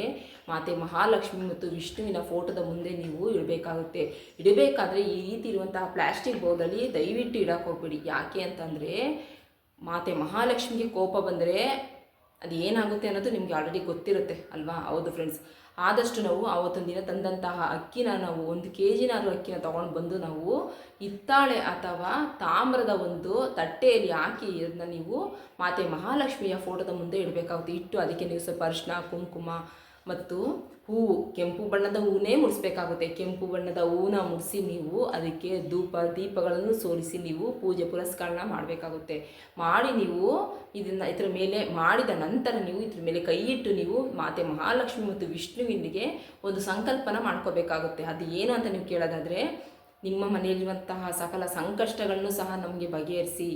ಮಾತೆ ಮಹಾಲಕ್ಷ್ಮಿ ಮತ್ತು ವಿಷ್ಣುವಿನ ಫೋಟೋದ ಮುಂದೆ ನೀವು ಇಡಬೇಕಾಗುತ್ತೆ. ಇಡಬೇಕಾದ್ರೆ ಈ ರೀತಿ ಇರುವಂತಹ ಪ್ಲಾಸ್ಟಿಕ್ ಬೌಲಲ್ಲಿ ದಯವಿಟ್ಟು ಇಡಕ್ಕೆ ಹೋಗ್ಬೇಡಿ. ಯಾಕೆ ಅಂತಂದರೆ ಮಾತೆ ಮಹಾಲಕ್ಷ್ಮಿಗೆ ಕೋಪ ಬಂದರೆ ಅದು ಏನಾಗುತ್ತೆ ಅನ್ನೋದು ನಿಮಗೆ ಆಲ್ರೆಡಿ ಗೊತ್ತಿರುತ್ತೆ ಅಲ್ವಾ? ಹೌದು ಫ್ರೆಂಡ್ಸ್ ಆದಷ್ಟು ನಾವು ಆವತ್ತೊಂದು ದಿನ ತಂದಂತಹ ಅಕ್ಕಿನ ನಾವು ಒಂದು ಕೆ ಜಿನಾದ್ರು ಅಕ್ಕಿನ ತೊಗೊಂಡು ಬಂದು ನಾವು ಹಿತ್ತಾಳೆ ಅಥವಾ ತಾಮ್ರದ ಒಂದು ತಟ್ಟೆಯಲ್ಲಿ ಹಾಕಿ ಅದನ್ನ ನೀವು ಮಾತೆ ಮಹಾಲಕ್ಷ್ಮಿಯ ಫೋಟೋದ ಮುಂದೆ ಇಡಬೇಕಾಗುತ್ತೆ. ಇಟ್ಟು ಅದಕ್ಕೆ ನೀವು ಸ್ವಲ್ಪ ಅರಿಶಿನ, ಕುಂಕುಮ ಮತ್ತು ಹೂವು ಕೆಂಪು ಬಣ್ಣದ ಹೂವನ್ನೇ ಮುಡಿಸ್ಬೇಕಾಗುತ್ತೆ. ಕೆಂಪು ಬಣ್ಣದ ಹೂವನ್ನ ಮುಡಿಸಿ ನೀವು ಅದಕ್ಕೆ ಧೂಪ, ದೀಪಗಳನ್ನು ಸೋರಿಸಿ ನೀವು ಪೂಜೆ ಪುರಸ್ಕಾರನ ಮಾಡಬೇಕಾಗುತ್ತೆ. ಮಾಡಿ ನೀವು ಇದನ್ನು ಇದರ ಮೇಲೆ ಮಾಡಿದ ನಂತರ ನೀವು ಇದ್ರ ಮೇಲೆ ಕೈ ಇಟ್ಟು ನೀವು ಮಾತೆ ಮಹಾಲಕ್ಷ್ಮಿ ಮತ್ತು ವಿಷ್ಣುವಿನಿಗೆ ಒಂದು ಸಂಕಲ್ಪನ ಮಾಡ್ಕೋಬೇಕಾಗುತ್ತೆ. ಅದು ಏನು ಅಂತ ನೀವು ಕೇಳೋದಾದರೆ, ನಿಮ್ಮ ಮನೆಯಲ್ಲಿರುವಂತಹ ಸಕಲ ಸಂಕಷ್ಟಗಳನ್ನು ಸಹ ನಮಗೆ ಬಗೆಹರಿಸಿ,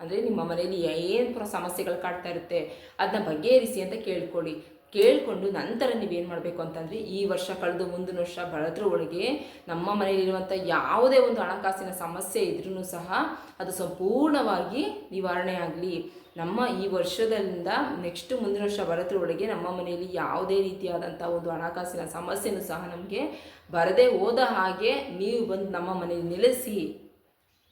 ಅಂದರೆ ನಿಮ್ಮ ಮನೆಯಲ್ಲಿ ಏನು ಸಮಸ್ಯೆಗಳು ಕಾಡ್ತಾ ಇರುತ್ತೆ, ಅದನ್ನ ಬಗೆಹರಿಸಿ ಅಂತ ಕೇಳ್ಕೊಳ್ಳಿ. ಕೇಳಿಕೊಂಡು ನಂತರ ನೀವೇನು ಮಾಡಬೇಕು ಅಂತಂದರೆ ಈ ವರ್ಷ ಕಳೆದು ಮುಂದಿನ ವರ್ಷ ಬರೋದ್ರ ಒಳಗೆ ನಮ್ಮ ಮನೆಯಲ್ಲಿರುವಂಥ ಯಾವುದೇ ಒಂದು ಹಣಕಾಸಿನ ಸಮಸ್ಯೆ ಇದ್ರೂ ಸಹ ಅದು ಸಂಪೂರ್ಣವಾಗಿ ನಿವಾರಣೆ ಆಗಲಿ. ನಮ್ಮ ಈ ವರ್ಷದಿಂದ ನೆಕ್ಸ್ಟ್ ಮುಂದಿನ ವರ್ಷ ಬರೋದ್ರ ಒಳಗೆ ನಮ್ಮ ಮನೆಯಲ್ಲಿ ಯಾವುದೇ ರೀತಿಯಾದಂಥ ಒಂದು ಹಣಕಾಸಿನ ಸಮಸ್ಯೆನೂ ಸಹ ನಮಗೆ ಬರದೇ ಹೋದ ಹಾಗೆ ನೀವು ಬಂದು ನಮ್ಮ ಮನೆಯಲ್ಲಿ ನೆಲೆಸಿ,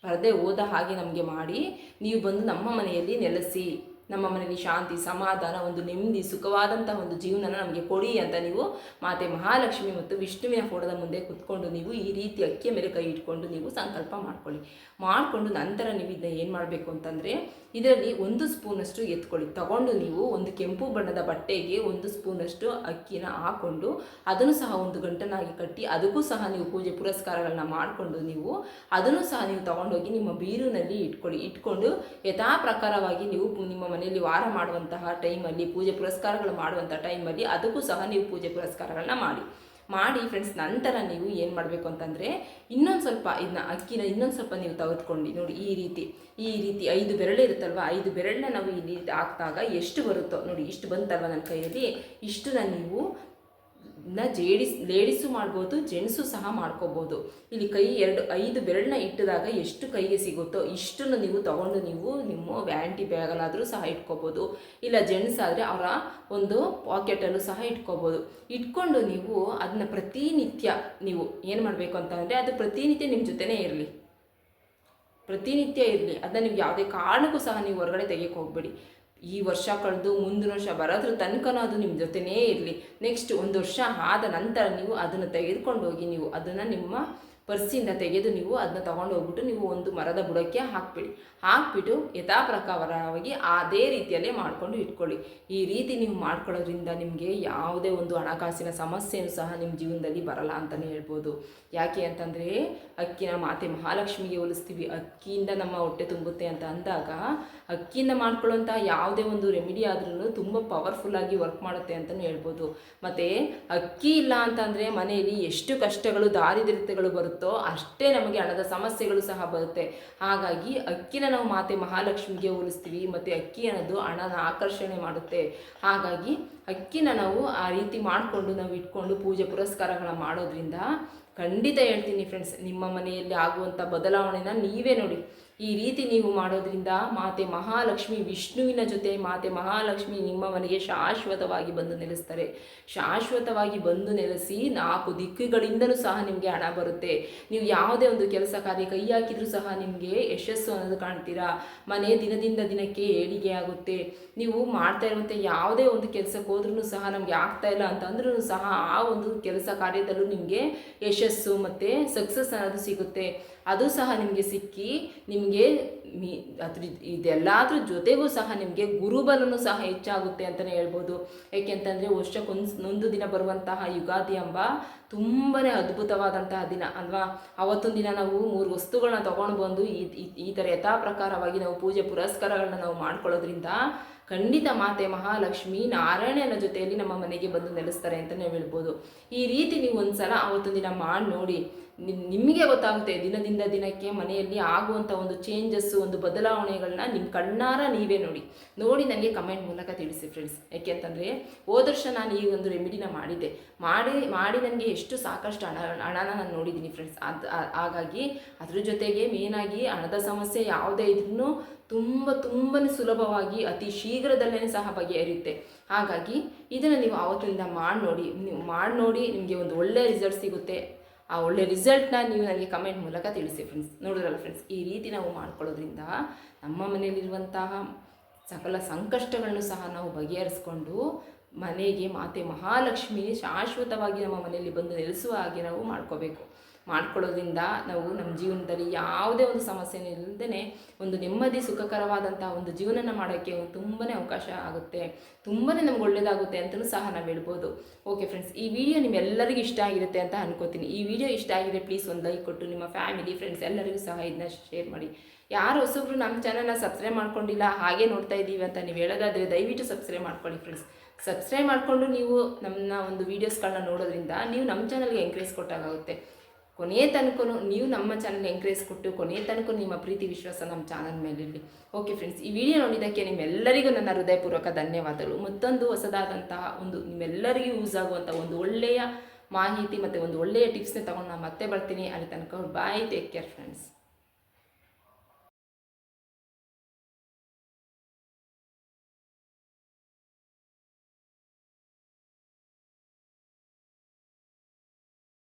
ಬರದೇ ಹೋದ ಹಾಗೆ ನಮಗೆ ಮಾಡಿ, ನೀವು ಬಂದು ನಮ್ಮ ಮನೆಯಲ್ಲಿ ನೆಲೆಸಿ. ನಮ್ಮ ಮನೆಯಲ್ಲಿ ಶಾಂತಿ, ಸಮಾಧಾನ, ಒಂದು ನೆಮ್ಮದಿ ಸುಖವಾದಂಥ ಒಂದು ಜೀವನನ ನಮಗೆ ಕೊಡಿ ಅಂತ ನೀವು ಮಾತೆ ಮಹಾಲಕ್ಷ್ಮಿ ಮತ್ತು ವಿಷ್ಣುವಿನ ಫೋಟೋದ ಮುಂದೆ ಕುತ್ಕೊಂಡು ನೀವು ಈ ರೀತಿ ಅಕ್ಕಿಯ ಮೇಲೆ ಕೈ ಇಟ್ಕೊಂಡು ನೀವು ಸಂಕಲ್ಪ ಮಾಡ್ಕೊಳ್ಳಿ. ಮಾಡಿಕೊಂಡು ನಂತರ ನೀವು ಇದನ್ನ ಏನು ಮಾಡಬೇಕು ಅಂತಂದರೆ, ಇದರಲ್ಲಿ ಒಂದು ಸ್ಪೂನಷ್ಟು ಎತ್ಕೊಳ್ಳಿ. ತಗೊಂಡು ನೀವು ಒಂದು ಕೆಂಪು ಬಣ್ಣದ ಬಟ್ಟೆಗೆ ಒಂದು ಸ್ಪೂನಷ್ಟು ಅಕ್ಕಿನ ಹಾಕ್ಕೊಂಡು ಅದನ್ನು ಸಹ ಒಂದು ಗಂಟನಾಗಿ ಕಟ್ಟಿ, ಅದಕ್ಕೂ ಸಹ ನೀವು ಪೂಜೆ ಪುರಸ್ಕಾರಗಳನ್ನ ಮಾಡಿಕೊಂಡು ನೀವು ಅದನ್ನು ಸಹ ನೀವು ತಗೊಂಡೋಗಿ ನಿಮ್ಮ ಬೀರುನಲ್ಲಿ ಇಟ್ಕೊಳ್ಳಿ. ಇಟ್ಕೊಂಡು ಯಥಾ ಪ್ರಕಾರವಾಗಿ ನೀವು ನಿಮ್ಮ ಮನೆಯಲ್ಲಿ ವಾರ ಮಾಡುವಂತಹ ಟೈಮಲ್ಲಿ, ಪೂಜೆ ಪುರಸ್ಕಾರಗಳು ಮಾಡುವಂಥ ಟೈಮಲ್ಲಿ ಅದಕ್ಕೂ ಸಹ ನೀವು ಪೂಜೆ ಪುರಸ್ಕಾರಗಳನ್ನ ಮಾಡಿ. ಮಾಡಿ ಫ್ರೆಂಡ್ಸ್ ನಂತರ ನೀವು ಏನು ಮಾಡಬೇಕು ಅಂತಂದರೆ ಇನ್ನೊಂದು ಸ್ವಲ್ಪ ಇದನ್ನ ಅಕ್ಕಿನ ಇನ್ನೊಂದು ಸ್ವಲ್ಪ ನೀವು ತೆಗೆದುಕೊಂಡು ನೋಡಿ ಈ ರೀತಿ ಈ ರೀತಿ ಐದು ಬೆರಳು ಇರುತ್ತಲ್ವ, ಐದು ಬೆರಳನ್ನ ನಾವು ಈ ರೀತಿ ಹಾಕ್ದಾಗ ಎಷ್ಟು ಬರುತ್ತೋ ನೋಡಿ, ಇಷ್ಟು ಬಂತಲ್ವ ನನ್ನ ಕೈಯಲ್ಲಿ, ಇಷ್ಟನ್ನ ನೀವು ನ ಜೇಡಿಸ್, ಲೇಡಿಸು ಮಾಡ್ಬೋದು, ಜೆಂಟ್ಸು ಸಹ ಮಾಡ್ಕೋಬೋದು. ಇಲ್ಲಿ ಕೈ ಎರಡು, ಐದು ಬೆರಳನ್ನ ಇಟ್ಟಿದಾಗ ಎಷ್ಟು ಕೈಗೆ ಸಿಗುತ್ತೋ ಇಷ್ಟನ್ನು ನೀವು ತಗೊಂಡು ನೀವು ನಿಮ್ಮ ವ್ಯಾಂಟಿ ಬ್ಯಾಗಲ್ಲಾದರೂ ಸಹ ಇಟ್ಕೋಬೋದು. ಇಲ್ಲ ಜೆಂಟ್ಸ್ ಆದರೆ ಅವರ ಒಂದು ಪಾಕೆಟಲ್ಲೂ ಸಹ ಇಟ್ಕೋಬೋದು. ಇಟ್ಕೊಂಡು ನೀವು ಅದನ್ನ ಪ್ರತಿನಿತ್ಯ ನೀವು ಏನು ಮಾಡಬೇಕು ಅಂತ ಅಂದರೆ ಅದು ಪ್ರತಿನಿತ್ಯ ನಿಮ್ಮ ಜೊತೆನೇ ಇರಲಿ. ಪ್ರತಿನಿತ್ಯ ಇರಲಿ. ಅದನ್ನ ನೀವು ಯಾವುದೇ ಕಾರಣಕ್ಕೂ ಸಹ ನೀವು ಹೊರಗಡೆ ತೆಗೆಯಕ್ಕೆ ಹೋಗಬೇಡಿ. ಈ ವರ್ಷ ಕಳೆದು ಮುಂದಿನ ವರ್ಷ ಬರೋದ್ರ ತನಕನೂ ಅದು ನಿಮ್ಮ ಜೊತೆನೇ ಇರಲಿ. ನೆಕ್ಸ್ಟ್ ಒಂದು ವರ್ಷ ಆದ ನಂತರ ನೀವು ಅದನ್ನು ತೆಗೆದುಕೊಂಡು ಹೋಗಿ ನೀವು ಅದನ್ನು ನಿಮ್ಮ ಪರ್ಸಿಂದ ತೆಗೆದು ನೀವು ಅದನ್ನ ತಗೊಂಡು ಹೋಗ್ಬಿಟ್ಟು ನೀವು ಒಂದು ಮರದ ಬುಡಕ್ಕೆ ಹಾಕ್ಬಿಡಿ. ಹಾಕ್ಬಿಟ್ಟು ಯಥಾ ಪ್ರಕಾರವಾಗಿ ಅದೇ ರೀತಿಯಲ್ಲೇ ಮಾಡಿಕೊಂಡು ಇಟ್ಕೊಳ್ಳಿ. ಈ ರೀತಿ ನೀವು ಮಾಡ್ಕೊಳ್ಳೋದ್ರಿಂದ ನಿಮಗೆ ಯಾವುದೇ ಒಂದು ಹಣಕಾಸಿನ ಸಮಸ್ಯೆಯೂ ಸಹ ನಿಮ್ಮ ಜೀವನದಲ್ಲಿ ಬರಲ್ಲ ಅಂತಲೇ ಹೇಳ್ಬೋದು. ಯಾಕೆ ಅಂತಂದರೆ ಅಕ್ಕಿನ ಮಾತೆ ಮಹಾಲಕ್ಷ್ಮಿಗೆ ಹೋಲಿಸ್ತೀವಿ. ಅಕ್ಕಿಯಿಂದ ನಮ್ಮ ಹೊಟ್ಟೆ ತುಂಬುತ್ತೆ ಅಂತ ಅಂದಾಗ ಅಕ್ಕಿಯಿಂದ ಮಾಡ್ಕೊಳ್ಳೋಂಥ ಯಾವುದೇ ಒಂದು ರೆಮಿಡಿ ಆದ್ರೂ ತುಂಬ ಪವರ್ಫುಲ್ಲಾಗಿ ವರ್ಕ್ ಮಾಡುತ್ತೆ ಅಂತಲೂ ಹೇಳ್ಬೋದು. ಮತ್ತು ಅಕ್ಕಿ ಇಲ್ಲ ಅಂತಂದರೆ ಮನೆಯಲ್ಲಿ ಎಷ್ಟು ಕಷ್ಟಗಳು, ದಾರಿದ್ರ್ಯತೆಗಳು ಬರುತ್ತೋ ಅಷ್ಟೇ ನಮಗೆ ಹಣದ ಸಮಸ್ಯೆಗಳು ಸಹ ಬರುತ್ತೆ. ಹಾಗಾಗಿ ಅಕ್ಕಿನ ನಾವು ಮಾತೆ ಮಹಾಲಕ್ಷ್ಮಿಗೆ ಹೋಲಿಸ್ತೀವಿ, ಮತ್ತು ಅಕ್ಕಿ ಅನ್ನೋದು ಹಣನ ಆಕರ್ಷಣೆ ಮಾಡುತ್ತೆ. ಹಾಗಾಗಿ ಅಕ್ಕಿನ ನಾವು ಆ ರೀತಿ ಮಾಡಿಕೊಂಡು ನಾವು ಇಟ್ಕೊಂಡು ಪೂಜೆ ಪುರಸ್ಕಾರಗಳನ್ನ ಮಾಡೋದ್ರಿಂದ ಖಂಡಿತ ಹೇಳ್ತೀನಿ ಫ್ರೆಂಡ್ಸ್ ನಿಮ್ಮ ಮನೆಯಲ್ಲಿ ಆಗುವಂಥ ಬದಲಾವಣೆನ ನೀವೇ ನೋಡಿ. ಈ ರೀತಿ ನೀವು ಮಾಡೋದ್ರಿಂದ ಮಾತೆ ಮಹಾಲಕ್ಷ್ಮಿ ವಿಷ್ಣುವಿನ ಜೊತೆ ಮಾತೆ ಮಹಾಲಕ್ಷ್ಮಿ ನಿಮ್ಮ ಮನೆಗೆ ಶಾಶ್ವತವಾಗಿ ಬಂದು ನೆಲೆಸ್ತಾರೆ. ಶಾಶ್ವತವಾಗಿ ಬಂದು ನೆಲೆಸಿ ನಾಲ್ಕು ದಿಕ್ಕುಗಳಿಂದಲೂ ಸಹ ನಿಮಗೆ ಹಣ ಬರುತ್ತೆ. ನೀವು ಯಾವುದೇ ಒಂದು ಕೆಲಸ ಕಾರ್ಯ ಕೈ ಹಾಕಿದ್ರೂ ಸಹ ನಿಮಗೆ ಯಶಸ್ಸು ಅನ್ನೋದು ಕಾಣ್ತೀರಾ? ಮನೆ ದಿನದಿಂದ ದಿನಕ್ಕೆ ಏಳಿಗೆ ಆಗುತ್ತೆ. ನೀವು ಮಾಡ್ತಾ ಇರುವಂಥ ಯಾವುದೇ ಒಂದು ಕೆಲಸಕ್ಕೆ ಹೋದ್ರೂ ಸಹ ನಮಗೆ ಆಗ್ತಾ ಇಲ್ಲ ಅಂತಂದ್ರೂ ಸಹ ಆ ಒಂದು ಕೆಲಸ ಕಾರ್ಯದಲ್ಲೂ ನಿಮಗೆ ಯಶಸ್ಸು ಮತ್ತು ಸಕ್ಸಸ್ ಅನ್ನೋದು ಸಿಗುತ್ತೆ. ಅದು ಸಹ ನಿಮಗೆ ಸಿಕ್ಕಿ ನಿಮಗೆ ಮೀ ಅದ್ರ ಇದೆಲ್ಲದ್ರ ಜೊತೆಗೂ ಸಹ ನಿಮಗೆ ಗುರುಬಲನು ಸಹ ಹೆಚ್ಚಾಗುತ್ತೆ ಅಂತಲೇ ಹೇಳ್ಬೋದು. ಏಕೆಂತಂದರೆ ವರ್ಷಕ್ಕೊಂದು ಒಂದು ದಿನ ಬರುವಂತಹ ಯುಗಾದಿ ಎಂಬ ತುಂಬಾ ಅದ್ಭುತವಾದಂತಹ ದಿನ, ಅಲ್ವಾ? ಅವತ್ತೊಂದು ದಿನ ನಾವು ಮೂರು ವಸ್ತುಗಳನ್ನ ತೊಗೊಂಡು ಬಂದು ಈ, ಈ- ಥರ ಯಥಾ ಪ್ರಕಾರವಾಗಿ ನಾವು ಪೂಜೆ ಪುರಸ್ಕಾರಗಳನ್ನ ನಾವು ಮಾಡ್ಕೊಳ್ಳೋದ್ರಿಂದ ಖಂಡಿತ ಮಾತೆ ಮಹಾಲಕ್ಷ್ಮಿ ನಾರಾಯಣನ ಜೊತೆಯಲ್ಲಿ ನಮ್ಮ ಮನೆಗೆ ಬಂದು ನೆಲೆಸ್ತಾರೆ ಅಂತಲೇ ಹೇಳ್ಬೋದು. ಈ ರೀತಿ ನೀವು ಒಂದ್ಸಲ ಅವತ್ತೊಂದು ದಿನ ಮಾಡಿ ನೋಡಿ. ನಿಮಗೆ ಗೊತ್ತಾಗುತ್ತೆ ದಿನದಿಂದ ದಿನಕ್ಕೆ ಮನೆಯಲ್ಲಿ ಆಗುವಂಥ ಒಂದು ಚೇಂಜಸ್ಸು ಒಂದು ಬದಲಾವಣೆಗಳನ್ನ ನಿಮ್ಮ ಕಣ್ಣಾರ ನೀವೇ ನೋಡಿ. ನೋಡಿ ನನಗೆ ಕಮೆಂಟ್ ಮೂಲಕ ತಿಳಿಸಿ ಫ್ರೆಂಡ್ಸ್ ಯಾಕೆಂತಂದರೆ ಹೋದ ವರ್ಷ ನಾನು ಈ ಒಂದು ರೆಮಿಡಿನ ಮಾಡಿದ್ದೆ. ಮಾಡಿ ಮಾಡಿ ನನಗೆ ಎಷ್ಟು ಸಾಕಷ್ಟು ಹಣ, ಹಣನ ನಾನು ನೋಡಿದ್ದೀನಿ ಫ್ರೆಂಡ್ಸ್ ಅದು ಹಾಗಾಗಿ ಅದ್ರ ಜೊತೆಗೆ ಮೇನಾಗಿ ಹಣದ ಸಮಸ್ಯೆ ಯಾವುದೇ ಇದ್ರೂ ತುಂಬ ತುಂಬಾ ಸುಲಭವಾಗಿ ಅತಿ ಶೀಘ್ರದಲ್ಲೇ ಸಹ ಬಗೆಹರಿಯುತ್ತೆ. ಹಾಗಾಗಿ ಇದನ್ನು ನೀವು ಆವತ್ತಿನಿಂದ ಮಾಡಿ ನೋಡಿ, ನೀವು ಮಾಡಿ ನೋಡಿ ನಿಮಗೆ ಒಂದು ಒಳ್ಳೆಯ ರಿಸಲ್ಟ್ ಸಿಗುತ್ತೆ. ಆ ಒಳ್ಳೆ ರಿಸಲ್ಟ್ನ ನೀವು ನನಗೆ ಕಮೆಂಟ್ ಮೂಲಕ ತಿಳಿಸಿ ಫ್ರೆಂಡ್ಸ್ ನೋಡಿದ್ರಲ್ಲ ಫ್ರೆಂಡ್ಸ್ ಈ ರೀತಿ ನಾವು ಮಾಡ್ಕೊಳ್ಳೋದ್ರಿಂದ ನಮ್ಮ ಮನೆಯಲ್ಲಿರುವಂತಹ ಸಕಲ ಸಂಕಷ್ಟಗಳನ್ನು ಸಹ ನಾವು ಬಗೆಹರಿಸ್ಕೊಂಡು ಮನೆಗೆ ಮಾತೆ ಮಹಾಲಕ್ಷ್ಮಿ ಶಾಶ್ವತವಾಗಿ ನಮ್ಮ ಮನೆಯಲ್ಲಿ ಬಂದು ನೆಲೆಸುವ ಹಾಗೆ ನಾವು ಮಾಡ್ಕೋಬೇಕು. ಮಾಡ್ಕೊಳ್ಳೋದ್ರಿಂದ ನಾವು ನಮ್ಮ ಜೀವನದಲ್ಲಿ ಯಾವುದೇ ಒಂದು ಸಮಸ್ಯೆ ಇಲ್ಲದೇ ಒಂದು ನೆಮ್ಮದಿ, ಸುಖಕರವಾದಂತಹ ಒಂದು ಜೀವನನ ಮಾಡೋಕ್ಕೆ ತುಂಬಾ ಅವಕಾಶ ಆಗುತ್ತೆ. ತುಂಬಾ ನಮ್ಗೆ ಒಳ್ಳೆಯದಾಗುತ್ತೆ ಅಂತಲೂ ಸಹ ನಾವು ಹೇಳ್ಬೋದು. ಓಕೆ ಫ್ರೆಂಡ್ಸ್ ಈ ವಿಡಿಯೋ ನಿಮ್ಮೆಲ್ಲರಿಗೂ ಇಷ್ಟ ಆಗಿರುತ್ತೆ ಅಂತ ಅನ್ಕೋತೀನಿ. ಈ ವಿಡಿಯೋ ಇಷ್ಟ ಆಗಿದೆ ಪ್ಲೀಸ್ ಒಂದು ಲೈಕ್ ಕೊಟ್ಟು ನಿಮ್ಮ ಫ್ಯಾಮಿಲಿ ಫ್ರೆಂಡ್ಸ್ ಎಲ್ಲರಿಗೂ ಸಹ ಇದನ್ನ ಶೇರ್ ಮಾಡಿ. ಯಾರು ಹೊಸಬ್ರು ನಮ್ಮ ಚಾನಲ್ನ ಸಬ್ಸ್ಕ್ರೈಬ್ ಮಾಡ್ಕೊಂಡಿಲ್ಲ, ಹಾಗೆ ನೋಡ್ತಾ ಇದ್ದೀವಿ ಅಂತ ನೀವು ಹೇಳೋದಾದರೆ ದಯವಿಟ್ಟು ಸಬ್ಸ್ಕ್ರೈಬ್ ಮಾಡ್ಕೊಳ್ಳಿ ಫ್ರೆಂಡ್ಸ್ ಸಬ್ಸ್ಕ್ರೈಬ್ ಮಾಡಿಕೊಂಡು ನೀವು ನಮ್ಮ ಒಂದು ವೀಡಿಯೋಸ್ಗಳನ್ನ ನೋಡೋದ್ರಿಂದ ನೀವು ನಮ್ಮ ಚಾನಲ್ಗೆ ಎಂಕರೇಜ್ ಕೊಟ್ಟಾಗುತ್ತೆ ಕೊನೆಯ ತನಕ ನೀವು ನಮ್ಮ ಚಾನಲ್ ಎಂಕರೇಜ್ ಕೊಟ್ಟು ಕೊನೆಯ ತನಕ ನಿಮ್ಮ ಪ್ರೀತಿ, ವಿಶ್ವಾಸ ನಮ್ಮ ಚಾನಲ್ ಮೇಲಿರಲಿ ಓಕೆ ಫ್ರೆಂಡ್ಸ್ ಈ ವಿಡಿಯೋ ನೋಡಿದ್ದಕ್ಕೆ ನಿಮ್ಮೆಲ್ಲರಿಗೂ ನನ್ನ ಹೃದಯಪೂರ್ವಕ ಧನ್ಯವಾದಗಳು. ಮತ್ತೊಂದು ಹೊಸದಾದಂತಹ ಒಂದು ನಿಮ್ಮೆಲ್ಲರಿಗೂ ಯೂಸ್ ಆಗುವಂಥ ಒಂದು ಒಳ್ಳೆಯ ಮಾಹಿತಿ ಮತ್ತು ಒಂದು ಒಳ್ಳೆಯ ಟಿಪ್ಸ್ನ ತಗೊಂಡು ನಾನು ಮತ್ತೆ ಬರ್ತೀನಿ. ಅಲ್ಲಿ ತನಕ ಬಾಯ್ ಟೇಕ್ ಕೇರ್ ಫ್ರೆಂಡ್ಸ್